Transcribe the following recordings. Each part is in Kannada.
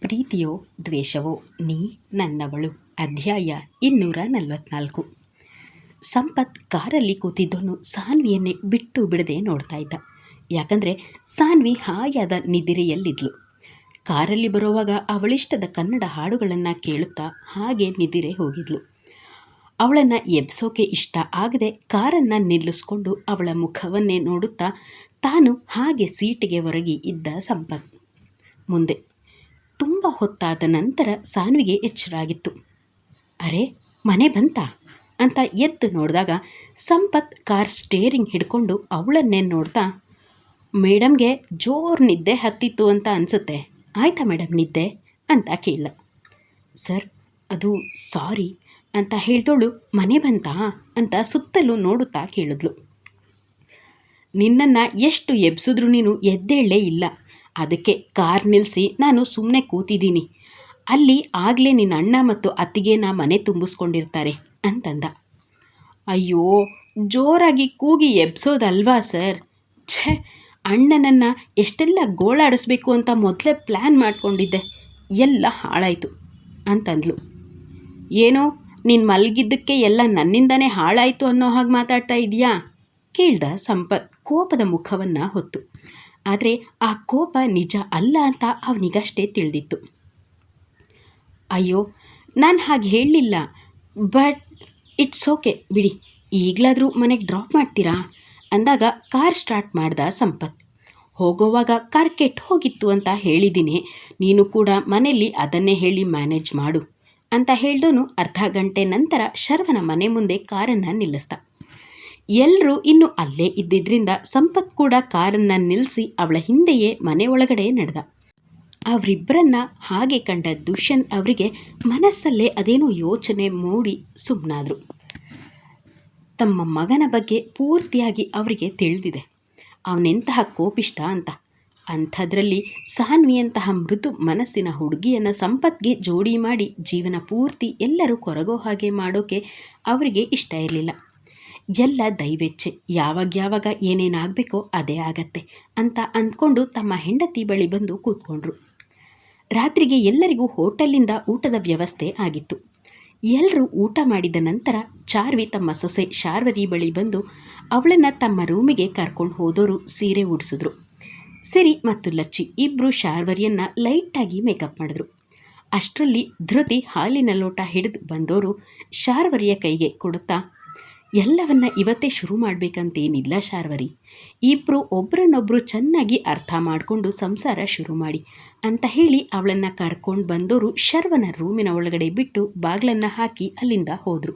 ಪ್ರೀತಿಯೋ ದ್ವೇಷವೋ ನೀ ನನ್ನವಳು. ಅಧ್ಯಾಯ ಇನ್ನೂರ ನಲವತ್ನಾಲ್ಕು. ಸಂಪತ್ ಕಾರಲ್ಲಿ ಕೂತಿದ್ದವನು ಸಾನ್ವಿಯನ್ನೇ ಬಿಟ್ಟು ಬಿಡದೆ ನೋಡ್ತಾ ಇದ್ದ. ಯಾಕಂದರೆ ಸಾನ್ವಿ ಹಾಯಾದ ನಿದಿರೆಯಲ್ಲಿದ್ಲು. ಕಾರಲ್ಲಿ ಬರುವಾಗ ಅವಳಿಷ್ಟದ ಕನ್ನಡ ಹಾಡುಗಳನ್ನು ಕೇಳುತ್ತಾ ಹಾಗೆ ನಿದಿರೆ ಹೋಗಿದ್ಲು. ಅವಳನ್ನು ಎಬ್ಸೋಕೆ ಇಷ್ಟ ಆಗದೆ ಕಾರನ್ನು ನಿಲ್ಲಿಸ್ಕೊಂಡು ಅವಳ ಮುಖವನ್ನೇ ನೋಡುತ್ತಾ ತಾನು ಹಾಗೆ ಸೀಟಿಗೆ ಹೊರಗಿ ಇದ್ದ ಸಂಪತ್. ಮುಂದೆ ತುಂಬ ಹೊತ್ತಾದ ನಂತರ ಸಾನ್ವಿಗೆ ಎಚ್ಚರ ಆಗಿತ್ತು ಅರೆ, ಮನೆ ಬಂತಾ? ಅಂತ ಎದ್ದು ನೋಡಿದಾಗ ಸಂಪತ್ ಕಾರ್ ಸ್ಟೇರಿಂಗ್ ಹಿಡ್ಕೊಂಡು ಅವಳನ್ನೇ ನೋಡ್ತಾ, ಮೇಡಮ್ಗೆ ಜೋರು ನಿದ್ದೆ ಹತ್ತಿತ್ತು ಅಂತ ಅನಿಸುತ್ತೆ. ಆಯಿತಾ ಮೇಡಮ್ ನಿದ್ದೆ? ಅಂತ ಕೇಳ ಸರ್, ಅದು ಸಾರಿ ಅಂತ ಹೇಳ್ದೋಳು, ಮನೆ ಬಂತಾ? ಅಂತ ಸುತ್ತಲೂ ನೋಡುತ್ತಾ ಕೇಳಿದ್ಲು. ನಿನ್ನನ್ನು ಎಷ್ಟು ಎಬ್ಸಿದ್ರು ನೀನು ಎದ್ದೇಳೇ ಇಲ್ಲ. ಅದಕ್ಕೆ ಕಾರ್ ನಿಲ್ಲಿಸಿ ನಾನು ಸುಮ್ಮನೆ ಕೂತಿದ್ದೀನಿ. ಅಲ್ಲಿ ಆಗಲೇ ನಿನ್ನ ಅಣ್ಣ ಮತ್ತು ಅತ್ತಿಗೆನ ಮನೆ ತುಂಬಿಸ್ಕೊಂಡಿರ್ತಾರೆ ಅಂತಂದ. ಅಯ್ಯೋ, ಜೋರಾಗಿ ಕೂಗಿ ಎಬ್ಸೋದಲ್ವಾ ಸರ್? ಛೇ, ಅಣ್ಣನನ್ನು ಎಷ್ಟೆಲ್ಲ ಗೋಳಾಡಿಸ್ಬೇಕು ಅಂತ ಮೊದಲೇ ಪ್ಲ್ಯಾನ್ ಮಾಡಿಕೊಂಡಿದ್ದೆ. ಎಲ್ಲ ಹಾಳಾಯಿತು ಅಂತಂದ್ಲು. ಏನೋ, ನೀನು ಮಲಗಿದ್ದಕ್ಕೆ ಎಲ್ಲ ನನ್ನಿಂದನೇ ಹಾಳಾಯಿತು ಅನ್ನೋ ಹಾಗೆ ಮಾತಾಡ್ತಾ ಇದೆಯಾ ಕೇಳ್ದ ಸಂಪತ್ ಕೋಪದ ಮುಖವನ್ನು ಹೊತ್ತು. ಆದರೆ ಆ ಕೋಪ ನಿಜ ಅಲ್ಲ ಅಂತ ಅವನಿಗಷ್ಟೇ ತಿಳಿದಿತ್ತು. ಅಯ್ಯೋ, ನಾನು ಹಾಗೆ ಹೇಳಲಿಲ್ಲ, ಬಟ್ ಇಟ್ಸ್ ಓಕೆ, ಬಿಡಿ. ಈಗಲಾದರೂ ಮನೆಗೆ ಡ್ರಾಪ್ ಮಾಡ್ತೀರಾ? ಅಂದಾಗ ಕಾರ್ ಸ್ಟಾರ್ಟ್ ಮಾಡ್ದ ಸಂಪತ್. ಹೋಗೋವಾಗ ಕಾರ್ ಕೆಟ್ಟು ಹೋಗಿತ್ತು ಅಂತ ಹೇಳಿದ್ದೀನಿ ನೀನು ಕೂಡ ಮನೆಯಲ್ಲಿ ಅದನ್ನೇ ಹೇಳಿ ಮ್ಯಾನೇಜ್ ಮಾಡು, ಅಂತ ಹೇಳ್ದೋನು ಅರ್ಧ ಗಂಟೆ ನಂತರ ಶರ್ವನ ಮನೆ ಮುಂದೆ ಕಾರನ್ನು ನಿಲ್ಲಿಸ್ದ. ಎಲ್ಲರೂ ಇನ್ನು ಅಲ್ಲೇ ಇದ್ದಿದ್ದರಿಂದ ಸಂಪತ್ ಕೂಡ ಕಾರನ್ನು ನಿಲ್ಲಿಸಿ ಅವಳ ಹಿಂದೆಯೇ ಮನೆ ಒಳಗಡೆ ನಡೆದ. ಅವರಿಬ್ಬರನ್ನ ಹಾಗೆ ಕಂಡ ದುಷ್ಯಂತ್ ಅವರಿಗೆ ಮನಸ್ಸಲ್ಲೇ ಅದೇನೋ ಯೋಚನೆ ಮೂಡಿ ಸುಮ್ಮನಾದರು ತಮ್ಮ ಮಗನ ಬಗ್ಗೆ ಪೂರ್ತಿಯಾಗಿ ಅವರಿಗೆ ತಿಳಿದಿದೆ. ಅವನೆಂತಹ ಕೋಪಿಷ್ಟ ಅಂತ. ಅಂಥದ್ರಲ್ಲಿ ಸಾನ್ವಿಯಂತಹ ಮೃದು ಮನಸ್ಸಿನ ಹುಡುಗಿಯನ್ನು ಸಂಪತ್ಗೆ ಜೋಡಿ ಮಾಡಿ ಜೀವನ ಪೂರ್ತಿ ಎಲ್ಲರೂ ಕೊರಗೋ ಹಾಗೆ ಮಾಡೋಕೆ ಅವರಿಗೆ ಇಷ್ಟ ಇರಲಿಲ್ಲ. ಎಲ್ಲ ದೈವೇಚ್ಛೆ. ಯಾವಾಗ ಯಾವಾಗ ಏನೇನಾಗಬೇಕೋ ಅದೇ ಆಗತ್ತೆ ಅಂತ ಅಂದ್ಕೊಂಡು ತಮ್ಮ ಹೆಂಡತಿ ಬಳಿ ಬಂದು ಕೂತ್ಕೊಂಡ್ರು. ರಾತ್ರಿಗೆ ಎಲ್ಲರಿಗೂ ಹೋಟೆಲ್ಲಿಂದ ಊಟದ ವ್ಯವಸ್ಥೆ ಆಗಿತ್ತು. ಎಲ್ಲರೂ ಊಟ ಮಾಡಿದ ನಂತರ ಚಾರ್ವಿ ತಮ್ಮ ಸೊಸೆ ಶಾರ್ವರಿ ಬಳಿ ಬಂದು ಅವಳನ್ನು ತಮ್ಮ ರೂಮಿಗೆ ಕರ್ಕೊಂಡು ಹೋದವರು ಸೀರೆ ಉಡಿಸಿದ್ರು. ಸಿರಿ ಮತ್ತು ಲಚ್ಚಿ ಇಬ್ಬರು ಶಾರ್ವರಿಯನ್ನು ಲೈಟಾಗಿ ಮೇಕಪ್ ಮಾಡಿದ್ರು. ಅಷ್ಟರಲ್ಲಿ ಧೃತಿ ಹಾಲಿನ ಲೋಟ ಹಿಡಿದು ಬಂದವರು ಶಾರ್ವರಿಯ ಕೈಗೆ ಕೊಡುತ್ತಾ ಎಲ್ಲವನ್ನ ಇವತ್ತೇ ಶುರು ಮಾಡಬೇಕಂತೇನಿಲ್ಲ ಶಾರ್ವರಿ. ಇಬ್ಬರು ಒಬ್ಬರನ್ನೊಬ್ಬರು ಚೆನ್ನಾಗಿ ಅರ್ಥ ಮಾಡಿಕೊಂಡು ಸಂಸಾರ ಶುರು ಮಾಡಿ ಅಂತ ಹೇಳಿ ಅವಳನ್ನು ಕರ್ಕೊಂಡು ಬಂದವರು ಶರ್ವನ ರೂಮಿನ ಒಳಗಡೆ ಬಿಟ್ಟು ಬಾಗಿಲನ್ನು ಹಾಕಿ ಅಲ್ಲಿಂದ ಹೋದರು.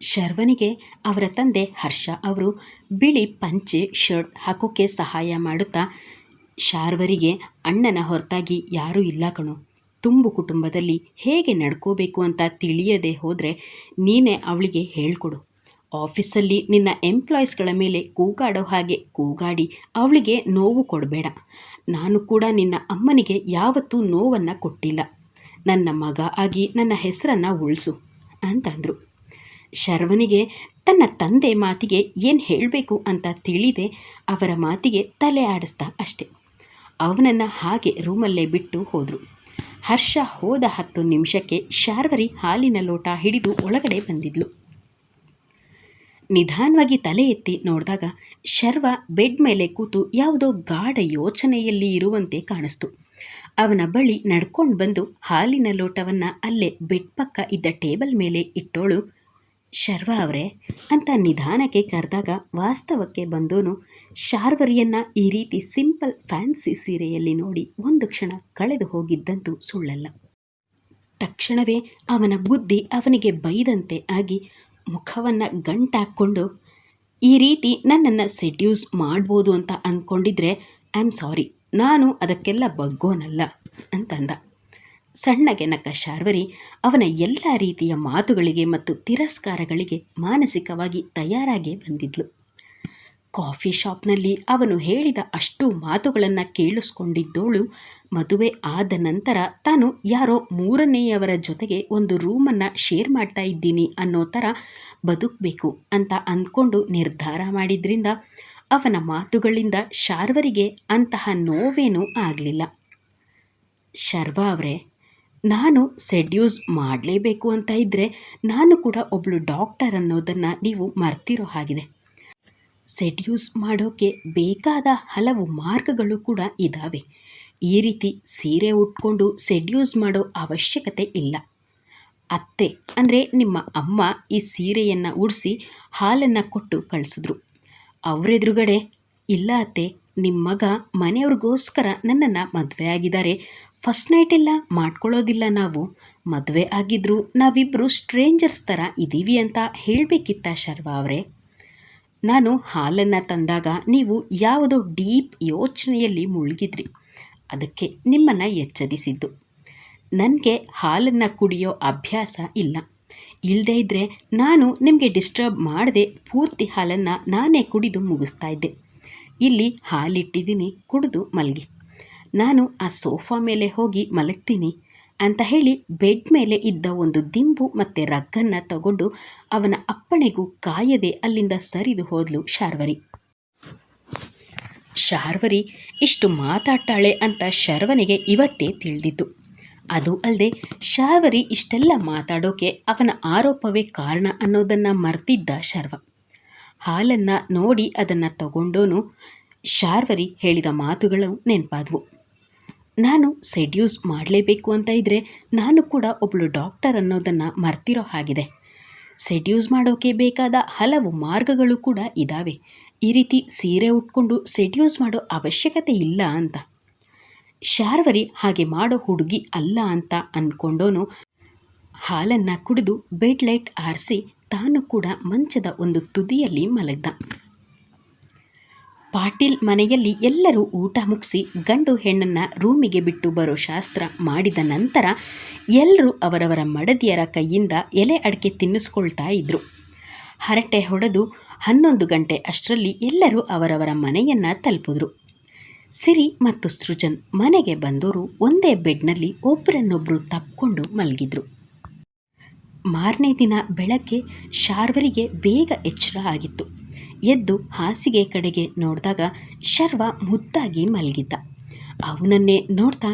ಶರ್ವನಿಗೆ ಅವರ ತಂದೆ ಹರ್ಷ ಅವರು ಬಿಳಿ ಪಂಚೆ, ಶರ್ಟ್ ಹಾಕೋಕ್ಕೆ ಸಹಾಯ ಮಾಡುತ್ತಾ ಶಾರ್ವರಿಗೆ ಅಣ್ಣನ ಹೊರತಾಗಿ ಯಾರೂ ಇಲ್ಲ ಕಣೋ. ತುಂಬು ಕುಟುಂಬದಲ್ಲಿ ಹೇಗೆ ನಡ್ಕೋಬೇಕು ಅಂತ ತಿಳಿಯದೆ ಹೋದರೆ ನೀನೇ ಅವಳಿಗೆ ಹೇಳ್ಕೊಡು. ಆಫೀಸಲ್ಲಿ ನಿನ್ನ ಎಂಪ್ಲಾಯೀಸ್ಗಳ ಮೇಲೆ ಕೂಗಾಡೋ ಹಾಗೆ ಕೂಗಾಡಿ ಅವಳಿಗೆ ನೋವು ಕೊಡಬೇಡ. ನಾನು ಕೂಡ ನಿನ್ನ ಅಮ್ಮನಿಗೆ ಯಾವತ್ತೂ ನೋವನ್ನು ಕೊಟ್ಟಿಲ್ಲ. ನನ್ನ ಮಗ ಆಗಿ ನನ್ನ ಹೆಸರನ್ನು ಉಳಿಸು ಅಂತಂದರು. ಶರ್ವನಿಗೆ ತನ್ನ ತಂದೆ ಮಾತಿಗೆ ಏನು ಹೇಳಬೇಕು ಅಂತ ತಿಳಿದೆ, ಅವರ ಮಾತಿಗೆ ತಲೆ ಆಡಿಸ್ತಾ ಅಷ್ಟೆ. ಅವನನ್ನು ಹಾಗೆ ರೂಮಲ್ಲೇ ಬಿಟ್ಟು ಹೋದರು. ಹರ್ಷ ಹೋದ ಹತ್ತು ನಿಮಿಷಕ್ಕೆ ಶಾರ್ವರಿ ಹಾಲಿನ ಲೋಟ ಹಿಡಿದು ಒಳಗಡೆ ಬಂದಿದ್ಲು. ನಿಧಾನವಾಗಿ ತಲೆ ಎತ್ತಿ ನೋಡಿದಾಗ ಶರ್ವ ಬೆಡ್ ಮೇಲೆ ಕೂತು ಯಾವುದೋ ಗಾಢ ಯೋಚನೆಯಲ್ಲಿ ಇರುವಂತೆ ಕಾಣಿಸ್ತು. ಅವನ ಬಳಿ ನಡ್ಕೊಂಡು ಬಂದು ಹಾಲಿನ ಲೋಟವನ್ನು ಅಲ್ಲೇ ಬೆಡ್ ಪಕ್ಕ ಇದ್ದ ಟೇಬಲ್ ಮೇಲೆ ಇಟ್ಟೋಳು, ಶರ್ವ ಅವರೇ, ಅಂತ ನಿಧಾನಕ್ಕೆ ಕರೆದಾಗ ವಾಸ್ತವಕ್ಕೆ ಬಂದೋನು ಶಾರ್ವರಿಯನ್ನು ಈ ರೀತಿ ಸಿಂಪಲ್ ಫ್ಯಾನ್ಸಿ ಸೀರೆಯಲ್ಲಿ ನೋಡಿ ಒಂದು ಕ್ಷಣ ಕಳೆದು ಹೋಗಿದ್ದಂತೂ ಸುಳ್ಳಲ್ಲ. ತಕ್ಷಣವೇ ಅವನ ಬುದ್ಧಿ ಅವನಿಗೆ ಬೈದಂತೆ ಆಗಿ ಮುಖವನ್ನು ಗಂಟಾಕ್ಕೊಂಡು ಈ ರೀತಿ ನನ್ನನ್ನು ಸೆಡ್ಯೂಸ್ ಮಾಡ್ಬೋದು ಅಂತ ಅಂದ್ಕೊಂಡಿದ್ರೆ ಐ ಆಮ್ ಸಾರಿ ನಾನು ಅದಕ್ಕೆಲ್ಲ ಬಗ್ಗೋನಲ್ಲ ಅಂತಂದ. ಸಣ್ಣಗೆ ನಕ್ಕ ಶಾರ್ವರಿ ಅವನ ಎಲ್ಲ ರೀತಿಯ ಮಾತುಗಳಿಗೆ ಮತ್ತು ತಿರಸ್ಕಾರಗಳಿಗೆ ಮಾನಸಿಕವಾಗಿ ತಯಾರಾಗೇ ಬಂದಿದ್ಲು. ಕಾಫಿ ಶಾಪ್ನಲ್ಲಿ ಅವನು ಹೇಳಿದ ಅಷ್ಟು ಮಾತುಗಳನ್ನು ಕೇಳಿಸ್ಕೊಂಡಿದ್ದೋಳು. ಮದುವೆ ಆದ ನಂತರ ತಾನು ಯಾರೋ ಮೂರನೆಯವರ ಜೊತೆಗೆ ಒಂದು ರೂಮನ್ನು ಶೇರ್ ಮಾಡ್ತಾ ಇದ್ದೀನಿ ಅನ್ನೋ ಥರ ಬದುಕಬೇಕು ಅಂತ ಅಂದ್ಕೊಂಡು ನಿರ್ಧಾರ ಮಾಡಿದ್ರಿಂದ ಅವನ ಮಾತುಗಳಿಂದ ಶಾರ್ವರಿಗೆ ಅಂತಹ ನೋವೇನೂ ಆಗಲಿಲ್ಲ. ಶರ್ವ ಅವರೇ, ನಾನು ಸೆಡ್ಯೂಸ್ ಮಾಡಲೇಬೇಕು ಅಂತ ಇದ್ದರೆ ನಾನು ಕೂಡ ಒಬ್ಬಳು ಡಾಕ್ಟರ್ ಅನ್ನೋದನ್ನು ನೀವು ಮರ್ತಿರೋ ಹಾಗಿದೆ. ಸೆಡ್ಯೂಸ್ ಮಾಡೋಕ್ಕೆ ಬೇಕಾದ ಹಲವು ಮಾರ್ಗಗಳು ಕೂಡ ಇದ್ದಾವೆ ಈ ರೀತಿ ಸೀರೆ ಉಟ್ಕೊಂಡು ಸೆಡ್ಯೂಸ್ ಮಾಡೋ ಅವಶ್ಯಕತೆ ಇಲ್ಲ. ಅತ್ತೆ ಅಂದರೆ ನಿಮ್ಮ ಅಮ್ಮ ಈ ಸೀರೆಯನ್ನು ಉಡಿಸಿ ಹಾಲನ್ನು ಕೊಟ್ಟು ಕಳಿಸಿದ್ರು. ಅವರೆದುರುಗಡೆ, ಇಲ್ಲ ಅತ್ತೆ ನಿಮ್ಮ ಮಗ ಮನೆಯವ್ರಿಗೋಸ್ಕರ ನನ್ನನ್ನು ಮದುವೆ ಆಗಿದ್ದಾರೆ. ಫಸ್ಟ್ ನೈಟ್ ಎಲ್ಲ ಮಾಡ್ಕೊಳ್ಳೋದಿಲ್ಲ ನಾವು. ಮದುವೆ ಆಗಿದ್ರು ನಾವಿಬ್ಬರು ಸ್ಟ್ರೇಂಜರ್ಸ್ ಥರ ಇದ್ದೀವಿ ಅಂತ ಹೇಳಬೇಕಿತ್ತ ಶರ್ವಾ ಅವರೇ? ನಾನು ಹಾಲನ್ನು ತಂದಾಗ ನೀವು ಯಾವುದೋ ಡೀಪ್ ಯೋಚನೆಯಲ್ಲಿ ಮುಳುಗಿದ್ರಿ. ಅದಕ್ಕೆ ನಿಮ್ಮನ್ನು ಎಚ್ಚರಿಸಿದ್ದು. ನನಗೆ ಹಾಲನ್ನು ಕುಡಿಯೋ ಅಭ್ಯಾಸ ಇಲ್ಲ. ಇಲ್ಲದೇ ಇದ್ದರೆ ನಾನು ನಿಮಗೆ ಡಿಸ್ಟರ್ಬ್ ಮಾಡದೆ ಪೂರ್ತಿ ಹಾಲನ್ನು ನಾನೇ ಕುಡಿದು ಮುಗಿಸ್ತಾ ಇದ್ದೆ. ಇಲ್ಲಿ ಹಾಲಿಟ್ಟಿದ್ದೀನಿ, ಕುಡಿದು ಮಲಗಿ. ನಾನು ಆ ಸೋಫಾ ಮೇಲೆ ಹೋಗಿ ಮಲಗ್ತೀನಿ. ಅಂತ ಹೇಳಿ ಬೆಡ್ ಮೇಲೆ ಇದ್ದ ಒಂದು ದಿಂಬು ಮತ್ತು ರಗ್ಗನ್ನು ತಗೊಂಡು ಅವನ ಅಪ್ಪಣೆಗೂ ಕಾಯದೆ ಅಲ್ಲಿಂದ ಸರಿದು ಹೋದ್ಲು ಶಾರ್ವರಿ. ಶಾರ್ವರಿ ಇಷ್ಟು ಮಾತಾಡ್ತಾಳೆ ಅಂತ ಶರ್ವನಿಗೆ ಇವತ್ತೇ ತಿಳಿದಿತ್ತು. ಅದು ಅಲ್ಲದೆ ಶಾರ್ವರಿ ಇಷ್ಟೆಲ್ಲ ಮಾತಾಡೋಕೆ ಅವನ ಆರೋಪವೇ ಕಾರಣ ಅನ್ನೋದನ್ನು ಮರ್ತಿದ್ದ ಶರ್ವ. ಹಾಲನ್ನು ನೋಡಿ ಅದನ್ನು ತಗೊಂಡೋನು ಶಾರ್ವರಿ ಹೇಳಿದ ಮಾತುಗಳು ನೆನಪಾದವು. ನಾನು ಸೆಡ್ಯೂಸ್ ಮಾಡಲೇಬೇಕು ಅಂತ ಇದ್ದರೆ ನಾನು ಕೂಡ ಒಬ್ಬಳು ಡಾಕ್ಟರ್ ಅನ್ನೋದನ್ನು ಮರ್ತಿರೋ ಹಾಗಿದೆ. ಸೆಡ್ಯೂಸ್ ಮಾಡೋಕೆ ಬೇಕಾದ ಹಲವು ಮಾರ್ಗಗಳು ಕೂಡ ಇದ್ದಾವೆ ಈ ರೀತಿ ಸೀರೆ ಉಟ್ಕೊಂಡು ಸೆಡ್ಯೂಸ್ ಮಾಡೋ ಅವಶ್ಯಕತೆ ಇಲ್ಲ ಅಂತ. ಶಾರ್ವರಿ ಹಾಗೆ ಮಾಡೋ ಹುಡುಗಿ ಅಲ್ಲ ಅಂತ ಅಂದ್ಕೊಂಡೋನು ಹಾಲನ್ನು ಕುಡಿದು ಬೆಡ್ ಲೈಟ್ ಆರಿಸಿ ತಾನು ಕೂಡ ಮಂಚದ ಒಂದು ತುದಿಯಲ್ಲಿ ಮಲಗ್ದ. ಪಾಟೀಲ್ ಮನೆಯಲ್ಲಿ ಎಲ್ಲರೂ ಊಟ ಮುಗಿಸಿ ಗಂಡು ಹೆಣ್ಣನ್ನು ರೂಮಿಗೆ ಬಿಟ್ಟು ಬರೋ ಶಾಸ್ತ್ರ ಮಾಡಿದ ನಂತರ ಎಲ್ಲರೂ ಅವರವರ ಮಡದಿಯರ ಕೈಯಿಂದ ಎಲೆ ಅಡಿಕೆ ತಿನ್ನಿಸ್ಕೊಳ್ತಾ ಇದ್ದರು ಹರಟೆ ಹೊಡೆದು ಹನ್ನೊಂದು ಗಂಟೆ ಅಷ್ಟರಲ್ಲಿ ಎಲ್ಲರೂ ಅವರವರ ಮನೆಯನ್ನು ತಲುಪಿದ್ರು. ಸಿರಿ ಮತ್ತು ಸೃಜನ್ ಮನೆಗೆ ಬಂದವರು ಒಂದೇ ಬೆಡ್ನಲ್ಲಿ ಒಬ್ಬರನ್ನೊಬ್ಬರು ತಪ್ಪಿಕೊಂಡು ಮಲಗಿದ್ರು. ಮಾರನೇ ದಿನ ಬೆಳಗ್ಗೆ ಶಾರ್ವರಿಗೆ ಬೇಗ ಎಚ್ಚರ ಆಗಿತ್ತು. ಎದ್ದು ಹಾಸಿಗೆ ಕಡೆಗೆ ನೋಡಿದಾಗ ಶರ್ವ ಮುದ್ದಾಗಿ ಮಲಗಿದ್ದ. ಅವನನ್ನೇ ನೋಡ್ತಾ,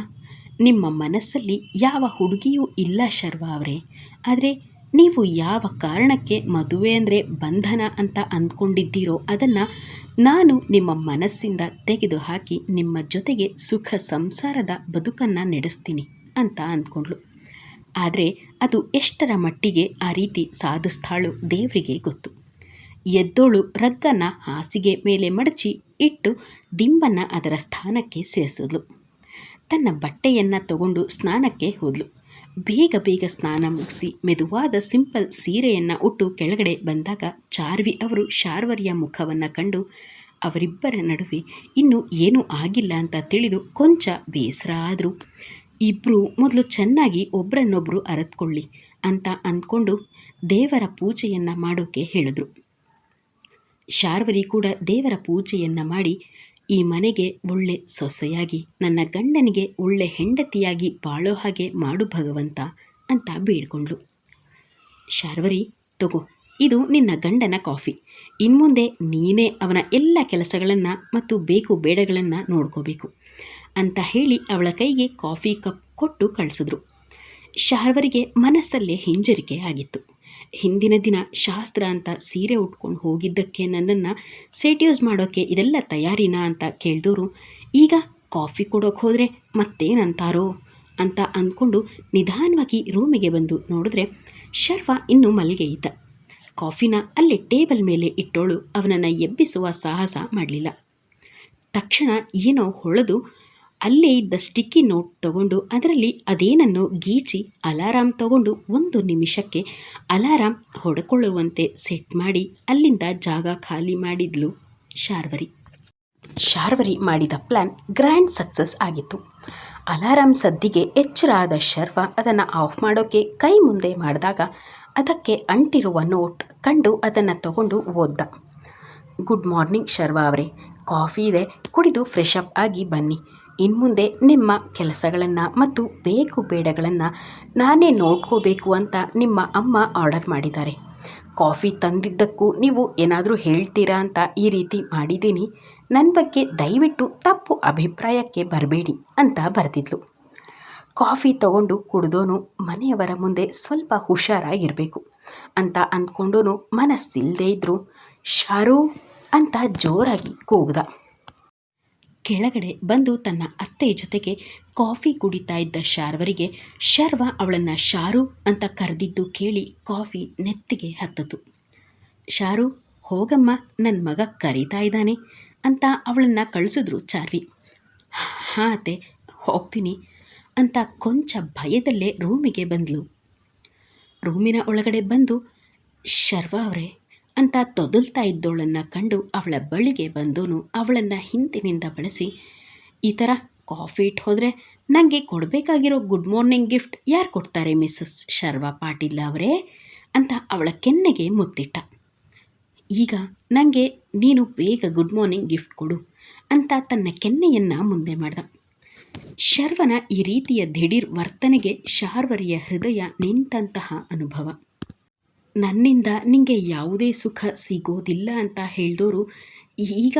ನಿಮ್ಮ ಮನಸ್ಸಲ್ಲಿ ಯಾವ ಹುಡುಗಿಯೂ ಇಲ್ಲ ಶರ್ವ ಅವರೇ. ಆದರೆ ನೀವು ಯಾವ ಕಾರಣಕ್ಕೆ ಮದುವೆ ಅಂದರೆ ಬಂಧನ ಅಂತ ಅಂದ್ಕೊಂಡಿದ್ದೀರೋ ಅದನ್ನು ನಾನು ನಿಮ್ಮ ಮನಸ್ಸಿಂದ ತೆಗೆದುಹಾಕಿ ನಿಮ್ಮ ಜೊತೆಗೆ ಸುಖ ಸಂಸಾರದ ಬದುಕನ್ನು ನಡೆಸ್ತೀನಿ ಅಂತ ಅಂದ್ಕೊಂಡ್ಳು. ಆದರೆ ಅದು ಎಷ್ಟರ ಮಟ್ಟಿಗೆ ಆ ರೀತಿ ಸಾಧಿಸ್ತಾಳು ದೇವರಿಗೆ ಗೊತ್ತು. ಎದ್ದೋಳು ರಗ್ಗನ ಹಾಸಿಗೆ ಮೇಲೆ ಮಡಚಿ ಇಟ್ಟು ದಿಂಬನ್ನು ಅದರ ಸ್ಥಾನಕ್ಕೆ ಸೇರಿಸಿದ್ಲು. ತನ್ನ ಬಟ್ಟೆಯನ್ನು ತಗೊಂಡು ಸ್ನಾನಕ್ಕೆ ಹೋದ್ಲು. ಬೇಗ ಬೇಗ ಸ್ನಾನ ಮುಗಿಸಿ ಮೆದುವಾದ ಸಿಂಪಲ್ ಸೀರೆಯನ್ನು ಉಟ್ಟು ಕೆಳಗಡೆ ಬಂದಾಗ ಚಾರ್ವಿ ಅವರು ಶಾರ್ವರಿಯ ಮುಖವನ್ನು ಕಂಡು, ಅವರಿಬ್ಬರ ನಡುವೆ ಇನ್ನೂ ಏನೂ ಆಗಿಲ್ಲ ಅಂತ ತಿಳಿದು ಕೊಂಚ ಬೇಸರ ಆದರು. ಇಬ್ಬರು ಮೊದಲು ಚೆನ್ನಾಗಿ ಒಬ್ಬರನ್ನೊಬ್ಬರು ಅರತ್ಕೊಳ್ಳಿ ಅಂತ ಅಂದ್ಕೊಂಡು ದೇವರ ಪೂಜೆಯನ್ನು ಮಾಡೋಕ್ಕೆ ಹೇಳಿದ್ರು. ಶಾರ್ವರಿ ಕೂಡ ದೇವರ ಪೂಜೆಯನ್ನು ಮಾಡಿ ಈ ಮನೆಗೆ ಒಳ್ಳೆ ಸೊಸೆಯಾಗಿ, ನನ್ನ ಗಂಡನಿಗೆ ಒಳ್ಳೆ ಹೆಂಡತಿಯಾಗಿ ಬಾಳೋ ಹಾಗೆ ಮಾಡು ಭಗವಂತ ಅಂತ ಬೇಡ್ಕೊಂಡ್ಳು. ಶಾರ್ವರಿ, ತಗೋ, ಇದು ನಿನ್ನ ಗಂಡನ ಕಾಫಿ. ಇನ್ಮುಂದೆ ನೀನೇ ಅವನ ಎಲ್ಲ ಕೆಲಸಗಳನ್ನು ಮತ್ತು ಬೇಕು ಬೇಡಗಳನ್ನು ನೋಡ್ಕೋಬೇಕು ಅಂತ ಹೇಳಿ ಅವಳ ಕೈಗೆ ಕಾಫಿ ಕಪ್ ಕೊಟ್ಟು ಕಳಿಸಿದ್ರು. ಶಾರ್ವರಿಗೆ ಮನಸ್ಸಲ್ಲೇ ಹಿಂಜರಿಕೆ ಆಗಿತ್ತು. ಹಿಂದಿನ ದಿನ ಶಾಸ್ತ್ರ ಅಂತ ಸೀರೆ ಉಟ್ಕೊಂಡು ಹೋಗಿದ್ದಕ್ಕೆ ನನ್ನನ್ನು ಸೆಡ್ಯೂಸ್ ಮಾಡೋಕ್ಕೆ ಇದೆಲ್ಲ ತಯಾರಿನಾ ಅಂತ ಕೇಳಿದವರು ಈಗ ಕಾಫಿ ಕೊಡೋಕೆ ಹೋದರೆ ಮತ್ತೇನಂತಾರೋ? ಅಂತ ಅಂದ್ಕೊಂಡು ನಿಧಾನವಾಗಿ ರೂಮಿಗೆ ಬಂದು ನೋಡಿದ್ರೆ ಶರ್ವ ಇನ್ನೂ ಮಲ್ಲಿಗೆ ಇದ್ದ. ಕಾಫಿನ ಅಲ್ಲೇ ಟೇಬಲ್ ಮೇಲೆ ಇಟ್ಟೋಳು, ಅವನನ್ನು ಎಬ್ಬಿಸುವ ಸಾಹಸ ಮಾಡಲಿಲ್ಲ. ತಕ್ಷಣ ಏನೋ ಹೊಳೆದು ಅಲ್ಲೇ ಇದ್ದ ಸ್ಟಿಕ್ಕಿ ನೋಟ್ ತಗೊಂಡು ಅದರಲ್ಲಿ ಅದೇನನ್ನು ಗೀಚಿ ಅಲಾರಾಮ್ ತಗೊಂಡು ಒಂದು ನಿಮಿಷಕ್ಕೆ ಅಲಾರಾಮ್ ಹೊಡ್ಕೊಳ್ಳುವಂತೆ ಸೆಟ್ ಮಾಡಿ ಅಲ್ಲಿಂದ ಜಾಗ ಖಾಲಿ ಮಾಡಿದ್ಲು ಶಾರ್ವರಿ. ಶಾರ್ವರಿ ಮಾಡಿದ ಪ್ಲ್ಯಾನ್ ಗ್ರ್ಯಾಂಡ್ ಸಕ್ಸಸ್ ಆಗಿತ್ತು. ಅಲಾರಾಮ್ ಸದ್ದಿಗೆ ಎಚ್ಚರ ಆದ ಶರ್ವ ಅದನ್ನು ಆಫ್ ಮಾಡೋಕ್ಕೆ ಕೈ ಮುಂದೆ ಮಾಡಿದಾಗ ಅದಕ್ಕೆ ಅಂಟಿರುವ ನೋಟ್ ಕಂಡು ಅದನ್ನು ತಗೊಂಡು ಓದ್ದ. ಗುಡ್ ಮಾರ್ನಿಂಗ್ ಶರ್ವ ಅವರೇ, ಕಾಫಿ ಇದೆ, ಕುಡಿದು ಫ್ರೆಶ್ ಅಪ್ ಆಗಿ ಬನ್ನಿ. ಇನ್ಮುಂದೆ ನಿಮ್ಮ ಕೆಲಸಗಳನ್ನು ಮತ್ತು ಬೇಕು ಬೇಡಗಳನ್ನು ನಾನೇ ನೋಡ್ಕೋಬೇಕು ಅಂತ ನಿಮ್ಮ ಅಮ್ಮ ಆರ್ಡರ್ ಮಾಡಿದ್ದಾರೆ. ಕಾಫಿ ತಂದಿದ್ದಕ್ಕೂ ನೀವು ಏನಾದರೂ ಹೇಳ್ತೀರಾ ಅಂತ ಈ ರೀತಿ ಮಾಡಿದ್ದೀನಿ. ನನ್ನ ಬಗ್ಗೆ ದಯವಿಟ್ಟು ತಪ್ಪು ಅಭಿಪ್ರಾಯಕ್ಕೆ ಬರಬೇಡಿ ಅಂತ ಬರೆದಿದ್ಲು. ಕಾಫಿ ತಗೊಂಡು ಕುಡಿದೋನು ಮನೆಯವರ ಮುಂದೆ ಸ್ವಲ್ಪ ಹುಷಾರಾಗಿರಬೇಕು ಅಂತ ಅಂದ್ಕೊಂಡೋನು ಮನಸ್ಸಿಲ್ಲದೆ ಇದ್ದರು ಶಾರು ಅಂತ ಜೋರಾಗಿ ಕೂಗ್ದ. ಕೆಳಗಡೆ ಬಂದು ತನ್ನ ಅತ್ತೆಯ ಜೊತೆಗೆ ಕಾಫಿ ಕುಡಿತಾ ಇದ್ದ ಶಾರ್ವರಿಗೆ, ಶರ್ವ ಅವಳನ್ನು ಶಾರು ಅಂತ ಕರೆದಿದ್ದು ಕೇಳಿ ಕಾಫಿ ನೆತ್ತಿಗೆ ಹತ್ತಿತು ಶಾರು, ಹೋಗಮ್ಮ ನನ್ನ ಮಗ ಕರೀತಾ ಇದ್ದಾನೆ ಅಂತ ಅವಳನ್ನು ಕಳಿಸಿದ್ರು ಚಾರ್ವಿ. ಹಾಂ ಅತ್ತೆ, ಹೋಗ್ತೀನಿ ಅಂತ ಕೊಂಚ ಭಯದಲ್ಲೇ ರೂಮಿಗೆ ಬಂದಳು ರೂಮಿನ ಒಳಗಡೆ ಬಂದು, ಶರ್ವ ಅವರೇ ಅಂತ ತೊದಲ್ತಾ ಇದ್ದವಳನ್ನು ಕಂಡು ಅವಳ ಬಳಿಗೆ ಬಂದೋನು ಅವಳನ್ನು ಹಿಂದಿನಿಂದ ಬಳಸಿ, ಈ ಥರ ಕಾಫಿ ಇಟ್ಟು ಹೋದರೆ ನನಗೆ ಕೊಡಬೇಕಾಗಿರೋ ಗುಡ್ ಮಾರ್ನಿಂಗ್ ಗಿಫ್ಟ್ ಯಾರು ಕೊಡ್ತಾರೆ ಮಿಸ್ಸಸ್ ಶರ್ವಾ ಪಾಟೀಲ್ ಅವರೇ? ಅಂತ ಅವಳ ಕೆನ್ನೆಗೆ ಮುತ್ತಿಟ್ಟ. ಈಗ ನನಗೆ ನೀನು ಬೇಗ ಗುಡ್ ಮಾರ್ನಿಂಗ್ ಗಿಫ್ಟ್ ಕೊಡು ಅಂತ ತನ್ನ ಕೆನ್ನೆಯನ್ನು ಮುಂದೆ ಮಾಡ್ದ. ಶರ್ವನ ಈ ರೀತಿಯ ದಿಢೀರ್ ವರ್ತನೆಗೆ ಶಾರ್ವರಿಯ ಹೃದಯ ನಿಂತಹ ಅನುಭವ. ನನ್ನಿಂದ ನಿಮಗೆ ಯಾವುದೇ ಸುಖ ಸಿಗೋದಿಲ್ಲ ಅಂತ ಹೇಳಿದವರು ಈಗ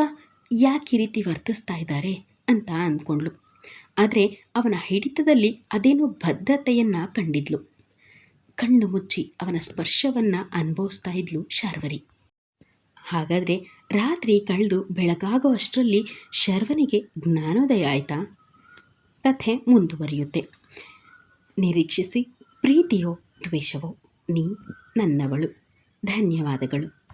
ಯಾಕೆ ಈ ರೀತಿ ವರ್ತಿಸ್ತಾ ಇದ್ದಾರೆ? ಅಂತ ಅಂದ್ಕೊಂಡ್ಳು. ಆದರೆ ಅವನ ಹಿಡಿತದಲ್ಲಿ ಅದೇನೋ ಬದ್ಧತೆಯನ್ನು ಕಂಡಿದ್ಲು. ಕಣ್ಣು ಮುಚ್ಚಿ ಅವನ ಸ್ಪರ್ಶವನ್ನು ಅನುಭವಿಸ್ತಾ ಇದ್ಲು ಶಾರ್ವರಿ. ಹಾಗಾದರೆ ರಾತ್ರಿ ಕಳೆದು ಬೆಳಗಾಗೋ ಅಷ್ಟರಲ್ಲಿ ಶರ್ವನಿಗೆ ಜ್ಞಾನೋದಯ ಆಯಿತಾ? ಕಥೆ ಮುಂದುವರಿಯುತ್ತೆ. ನಿರೀಕ್ಷಿಸಿ, ಪ್ರೀತಿಯೋ ದ್ವೇಷವೋ? ನೀ ನನ್ನವಳು. ಧನ್ಯವಾದಗಳು.